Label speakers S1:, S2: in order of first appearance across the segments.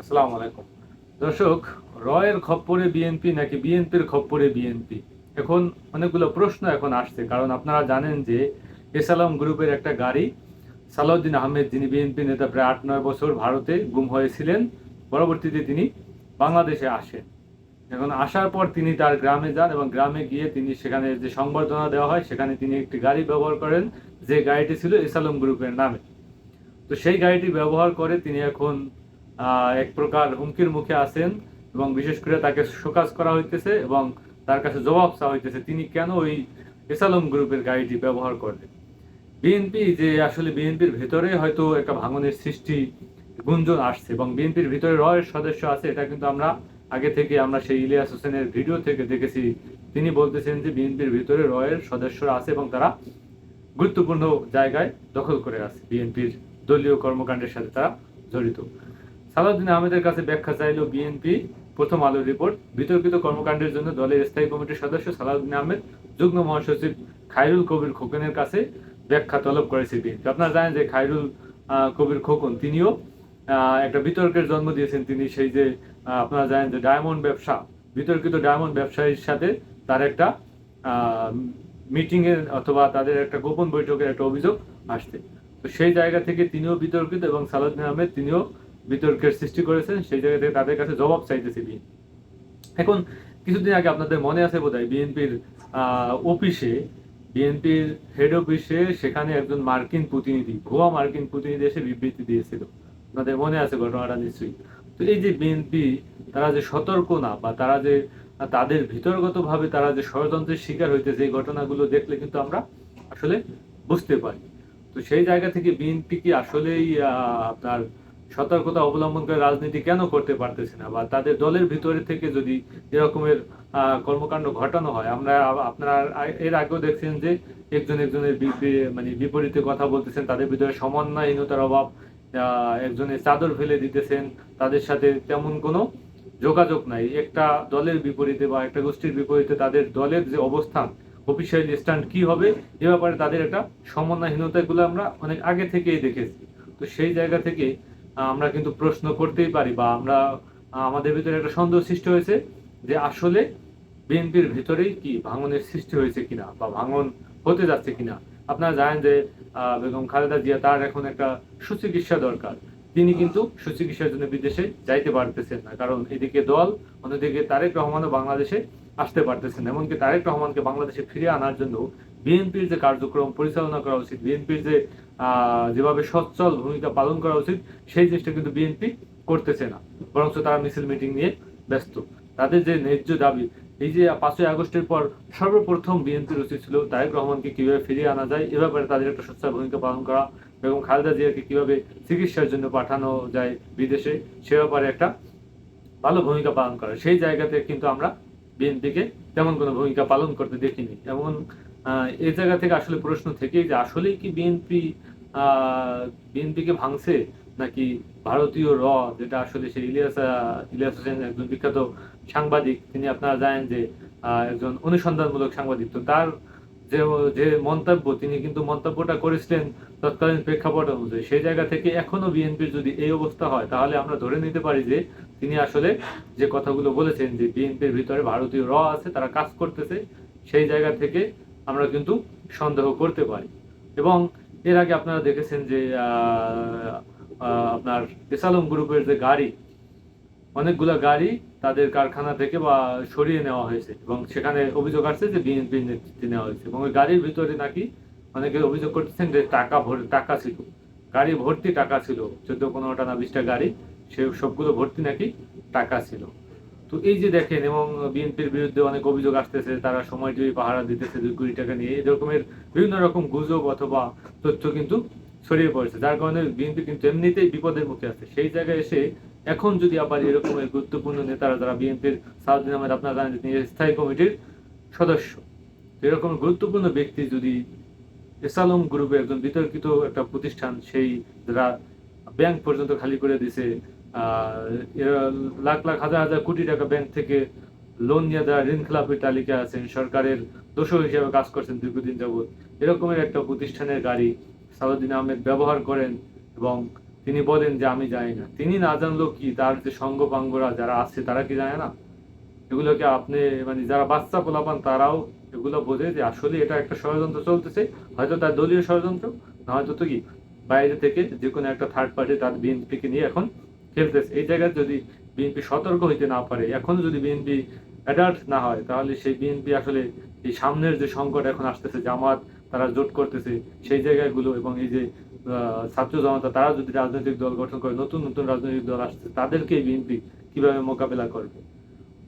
S1: আসসালামু আলাইকুম। দর্শক, রয়ের খপ্পরে বিএনপি নাকি বিএনপির খপ্পরে বিএনপি? এখন অনেকগুলো প্রশ্ন এখন আসছে, কারণ আপনারা জানেন যে এসালাম গ্রুপের একটা গাড়ি, সালাউদ্দিন আহমেদ, যিনি বিএনপি নেতা প্রায় আট নয় বছর ভারতে গুম হয়েছিলেন, পরবর্তীতে তিনি বাংলাদেশে আসেন। এখন আসার পর তিনি তার গ্রামে যান এবং গ্রামে গিয়ে তিনি সেখানে যে সংবর্ধনা দেওয়া হয়, সেখানে তিনি একটি গাড়ি ব্যবহার করেন, যে গাড়িটি ছিল এসালম গ্রুপের নামে। তো সেই গাড়িটি ব্যবহার করে তিনি এখন এক প্রকার হুমকির মুখে আছেন এবং বিশেষ করে তাকে শোকাজ করা হইতেছে এবং তার কাছে জবাব চাওয়া হইতেছে, তিনি কেন ওই এসালম গ্রুপের গাড়িটি ব্যবহার করলেন? বিএনপি যে আসলে বিএনপির ভেতরে হয়তো একটা ভাঙনের সৃষ্টি গুঞ্জন আসছে এবং বিএনপির ভিতরে রয়ের সদস্য আছে, এটা কিন্তু আমরা আগে থেকে আমরা সেই ইলিয়াস হোসেনের ভিডিও থেকে দেখেছি। তিনি বলতেছেন যে বিএনপির ভিতরে রয়ের সদস্যরা আছে এবং তারা গুরুত্বপূর্ণ জায়গায় দখল করে আছে। বিএনপির দলীয় কর্মকাণ্ডের সাথে তারা জড়িত। সালাউদ্দিন আহমেদের কাছে ব্যাখ্যা চাইল বিএনপি প্রথম আলোর রিপোর্ট। বিতর্কিত কর্মকাণ্ডের জন্য দলের স্থায়ী কমিটির সদস্য সালাউদ্দিন আহমেদ, যুগ্ম মহাসচিব খায়রুল কবির খোকনের কাছে ব্যাখ্যা তলব করেছে বিএনপি আপনারা জানেন যে খায়রুল কবির খোকন, তিনিও একটা বিতর্কের জন্ম দিয়েছেন তিনি সেই যে আপনারা জানেন যে ডায়মন্ড ব্যবসা, বিতর্কিত ডায়মন্ড ব্যবসায়ীর সাথে তার একটা মিটিং এর অথবা তাদের একটা গোপন বৈঠকের একটা অভিযোগ আসছে। তো সেই জায়গা থেকে তিনিও বিতর্কিত এবং সালাউদ্দিন আহমেদ তিনিও বিতর্কের সৃষ্টি করেছেন, সেই জায়গা থেকে তাদের কাছে জবাব চাইতেছে বিএনপি। এখন কিছুদিন আগে আপনাদের মনে আছে বোধহয় বিএনপির অফিসে, বিএনপির হেড অফিসে সেখানে একজন মার্কিন প্রতিনিধি, ভুয়া মার্কিন প্রতিনিধি এসে বিবৃতি দিয়েছিল। আপনাদের মনে আছে ঘটনাটা নিশ্চয়ই। তো এই যে বিএনপি, তারা যে সতর্ক না বা তারা যে, তাদের ভিতরগতভাবে তারা যে ষড়যন্ত্রের শিকার হইতেছে, এই ঘটনাগুলো দেখলে কিন্তু আমরা আসলে বুঝতে পারি। তো সেই জায়গা থেকে বিএনপি কি আসলেই আপনার সতর্কতা অবলম্বন করে রাজনীতি কেন করতে পারতেছে না? বা তাদের দলের ভিতরে থেকে যদি এরকমের কর্মকাণ্ড ঘটানো হয়, আমরা আপনারা এর আগেও দেখছেন যে একজন একজনের মানে বিপরীতে কথা বলতেছেন, তাদের ভিতরে সমন্বয়হীনতার অভাব একজনের চাদর ফেলে দিতেছেন, তাদের সাথে তেমন কোনো যোগাযোগ নাই। একটা দলের বিপরীতে বা একটা গোষ্ঠীর বিপরীতে তাদের দলের যে অবস্থান, অফিসিয়াল স্ট্যান্ড কি হবে, এ ব্যাপারে তাদের একটা সমন্বয়হীনতাগুলো আমরা অনেক আগে থেকেই দেখেছি। তো সেই জায়গা থেকে আমরা কিন্তু প্রশ্ন করতেই পারি বা আমরা, আমাদের ভিতরে একটা সন্দেহ সৃষ্টি হয়েছে যে আসলে বিএনপির ভিতরেই কি ভাঙনের সৃষ্টি হয়েছে কিনা বা ভাঙন হতে যাচ্ছে কিনা। আপনারা জানেন যে বেগম খালেদা জিয়া তার এখন একটা সুচিকিৎসা দরকার। তিনি কিন্তু সুচিকিৎসার জন্য বিদেশে যাইতে পারতেছেন না। কারণ এদিকে দল, অন্যদিকে তারেক রহমানও বাংলাদেশে আসতে পারতেছেন এমনকি তারেক রহমানকে বাংলাদেশে ফিরে আনার জন্য বিএনপির যে কার্যক্রম পরিচালনা করা উচিত, বিএনপির যে যেভাবে সচ্ছল ভূমিকা পালন করা উচিত, সেই জিনিসটা কিন্তু বিএনপি করতেছে না। বরঞ্চ তারা মিছিল মিটিং নিয়ে ব্যস্ত। তাদের যে ন্যায্য দাবি, এই যে পাঁচই আগস্টের পর সর্বপ্রথম বিএনপির উচিত ছিল তারেক রহমানকে কীভাবে ফিরিয়ে আনা যায়, এ ব্যাপারে তাদের একটা সচ্ছল ভূমিকা পালন করা এবং খালেদা জিয়াকে কীভাবে চিকিৎসার জন্য পাঠানো যায় বিদেশে, সে ব্যাপারে একটা ভালো ভূমিকা পালন করা। সেই জায়গাতে কিন্তু আমরা বিএনপিকে তেমন কোনো ভূমিকা পালন করতে দেখিনি। এমন এই জায়গা থেকে আসলে প্রশ্ন থেকেই যে আসলেই কি বিএনপি বিএনপিকে ভাঙছে নাকি ভারতীয় র, যেটা আসলে সেই ইলিয়াস ইলিয়াস হোসেন একজন বিখ্যাত সাংবাদিক, তিনি আপনারা জানেন যে একজন অনুসন্ধানমূলক সাংবাদিক। তো তার যে যে মন্তব্য, তিনি কিন্তু মন্তব্যটা করেছিলেন তৎকালীন প্রেক্ষাপট অনুযায়ী। সেই জায়গা থেকে এখনও বিএনপির যদি এই অবস্থা হয়, তাহলে আমরা ধরে নিতে পারি যে তিনি আসলে যে কথাগুলো বলেছেন যে বিএনপির ভিতরে ভারতীয় র আছে, তারা কাজ করতেছে, সেই জায়গা থেকে আমরা কিন্তু সন্দেহ করতে পারি। এবং এর আগে আপনারা দেখেছেন যে আপনার এসালম গ্রুপের যে গাড়ি, অনেকগুলো গাড়ি তাদের কারখানা থেকে বা সরিয়ে নেওয়া হয়েছে এবং সেখানে অভিযোগ আসছে যে বিএনপির নেতৃত্বে নেওয়া হয়েছে। এবং ওই গাড়ির ভিতরে নাকি অনেকে অভিযোগ করতেছেন যে টাকা ভরে, টাকা ছিল। গাড়ি ভর্তি টাকা ছিল, চোদ্দ, পনেরোটা না বিশটা গাড়ি, সে সবগুলো ভর্তি নাকি টাকা ছিল। তো এই যে দেখেন, এবং বিএনপির বিরুদ্ধে অনেক অভিযোগ আসতেছে, তারা সময় টিভি পাহারা দিতেছে দুই কোটি টাকা নিয়ে, এই রকমের বিভিন্ন রকম গুজব অথবা তথ্য কিন্তু ছড়িয়ে পড়েছে, যার কারণে বিএনপি কিন্তু এমনিতেই বিপদের মুখে আছে। সেই জায়গায় এসে এখন যদি আবার এরকমের গুরুত্বপূর্ণ নেতারা যারা বিএনপির সাউদ্দিন আহমেদ, আপনারা জানেন তিনি স্থায়ী কমিটির সদস্য। এরকম গুরুত্বপূর্ণ ব্যক্তি যদি এসালম গ্রুপে একজন বিতর্কিত একটা প্রতিষ্ঠান, সেই যারা ব্যাংক পর্যন্ত খালি করে দিছে লাখ লাখ হাজার হাজার কোটি টাকা ব্যাংক থেকে লোন নিয়ে দেওয়া ঋণ খেলাপের তালিকা আছেন। সরকারের দোষর হিসেবে কাজ করছেন দীর্ঘদিন যাবৎ। এরকমের একটা প্রতিষ্ঠানের গাড়ি সালাউদ্দিন আহমেদ ব্যবহার করেন এবং তিনি বলেন যে, আমি জানি না। তিনি না জানলেও কি তার যে সঙ্গপাঙ্গরা যারা আছে, তারা কি জানে না? এগুলোকে আপনি মানে যারা বাচ্চা পোলাপান, তারাও এগুলো বোঝে যে, আসলে এটা একটা ষড়যন্ত্র চলতেছে। হয়তো তার দলীয় ষড়যন্ত্র, না হয়তো তো কি, বাইরে থেকে যে কোনো একটা থার্ড পার্টি তার বিএনপিকে নিয়ে এখন খেলতেছে এই জায়গায় যদি বিএনপি সতর্ক হইতে না পারে, এখন যদি বিএনপি অ্যাডাল্ট না হয়, তাহলে সেই বিএনপি আসলে এই সামনের যে সংকট এখন আসতেছে, জামাত তারা জোট করতেছে, সেই জায়গাগুলো এবং এই যে ছাত্র জনতা, তারা যদি রাজনৈতিক দল গঠন করে, নতুন নতুন রাজনৈতিক দল আসছে তাদেরকে বিএনপি কীভাবে মোকাবেলা করবে?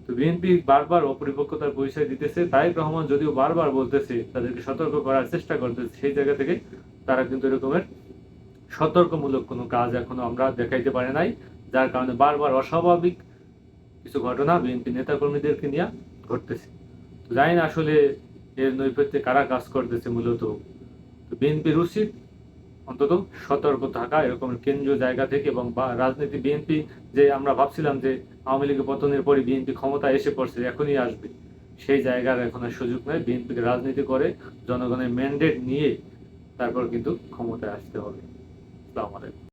S1: তো বিএনপি বারবার অপরিপক্কতার পরিচয় দিতেছে, তারেক রহমান যদিও বারবার বলতেছে তাদেরকে সতর্ক করার চেষ্টা করতেছে, সেই জায়গা থেকে তারা কিন্তু এরকমের সতর্কমূলক কোনো কাজ এখনও আমরা দেখাইতে পারে নাই। যার কারণে বারবার অস্বাভাবিক কিছু ঘটনা বিএনপি নেতাকর্মীদেরকে নিয়ে ঘটতেছে। তো জানি না আসলে এর নৈপথ্যে কারা কাজ করতেছে মূলত। তো বিএনপির উচিত অন্তত সতর্ক থাকা এরকম কেন্দ্রীয় জায়গা থেকে এবং রাজনীতি বিএনপি যে আমরা ভাবছিলাম যে আওয়ামী লীগের পতনের পরে বিএনপি ক্ষমতায় এসে পড়ছে, এখনই আসবে। সেই জায়গার এখন আর সুযোগ নেই। বিএনপিকে রাজনীতি করে জনগণের ম্যান্ডেট নিয়ে তারপর কিন্তু ক্ষমতায় আসতে হবে। আসসালামু আলাইকুম।